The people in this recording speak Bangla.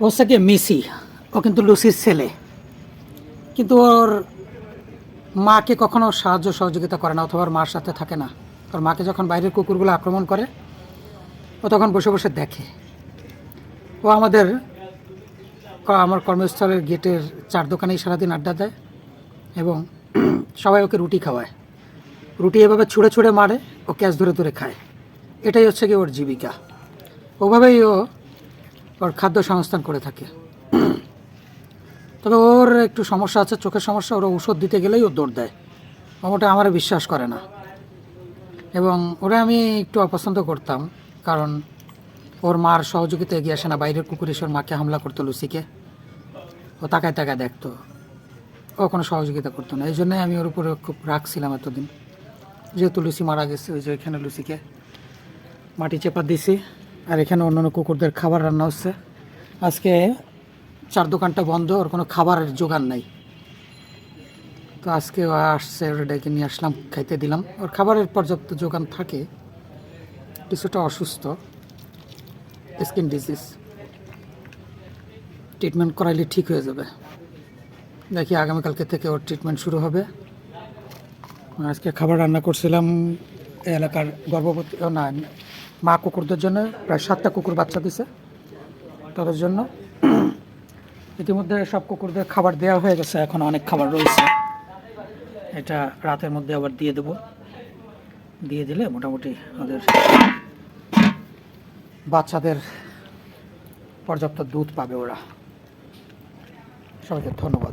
হচ্ছে কি মিসি। ও কিন্তু লুসির ছেলে। কিন্তু ওর মাকে কখনো সাহায্য সহযোগিতা করে না, অথবা মার সাথে থাকে না। ওর মাকে যখন বাইরের কুকুরগুলো আক্রমণ করে, ও তখন বসে বসে দেখে। ও আমাদের আমার কর্মস্থলের গেটের চার দোকানেই সারাদিন আড্ডা দেয় এবং সবাই ওকে রুটি খাওয়ায়। রুটি এভাবে ছুঁড়ে ছুঁড়ে মারে, ও ক্যাচ ধরে ধরে খায়। এটাই হচ্ছে কি ওর জীবিকা। ওভাবেই ও ওর খাদ্য সংস্থান করে থাকে। তবে ওর একটু সমস্যা আছে, চোখের সমস্যা, ওর ওষুধ দিতে গেলেই ও দৌড় দেয়। ওটা আমার বিশ্বাস করে না। এবং ওরা আমি একটু অপছন্দ করতাম, কারণ ওর মার সহযোগিতা এগিয়ে আসে না, বাইরের কুকুর এসে ওর মাকে হামলা করতো লুসিকে। ও তাকায় তাকায় দেখতো। ও কোনো সহযোগিতা করতো না। এই জন্যই আমি ওর উপরে খুব রাখছিলাম এতদিন। যেহেতু লুসি মারা গেছে, ওই যে এখানে লুসিকে মাটি চেপা দিছি। আর এখানে অন্যান্য কুকুরদের খাবার রান্না হচ্ছে। আজকে চার দোকানটা বন্ধ, ওর কোনো খাবারের জোগান নাই। তো আজকে আসছে, ওর ডেকে নিয়ে আসলাম, খাইতে দিলাম। ওর খাবারের পর্যাপ্ত যোগান থাকে, কিছুটা অসুস্থ, স্কিন ডিজিজ। ট্রিটমেন্ট করাইলে ঠিক হয়ে যাবে। দেখি আগামীকালকে থেকে ওর ট্রিটমেন্ট শুরু হবে। আজকে খাবার রান্না করছিলাম, এলাকার গর্ভবতী না মা কুকুরদের জন্য প্রায় সাতটা কুকুর বাচ্চা দিছে তাদের জন্য। ইতিমধ্যে সব কুকুরদের খাবার দেওয়া হয়ে গেছে, এখন অনেক খাবার রয়েছে। এটা রাতের মধ্যে আবার দিয়ে দেব। দিয়ে দিলে মোটামুটি ওদের বাচ্চাদের পর্যাপ্ত দুধ পাবে ওরা। সবাইকে ধন্যবাদ।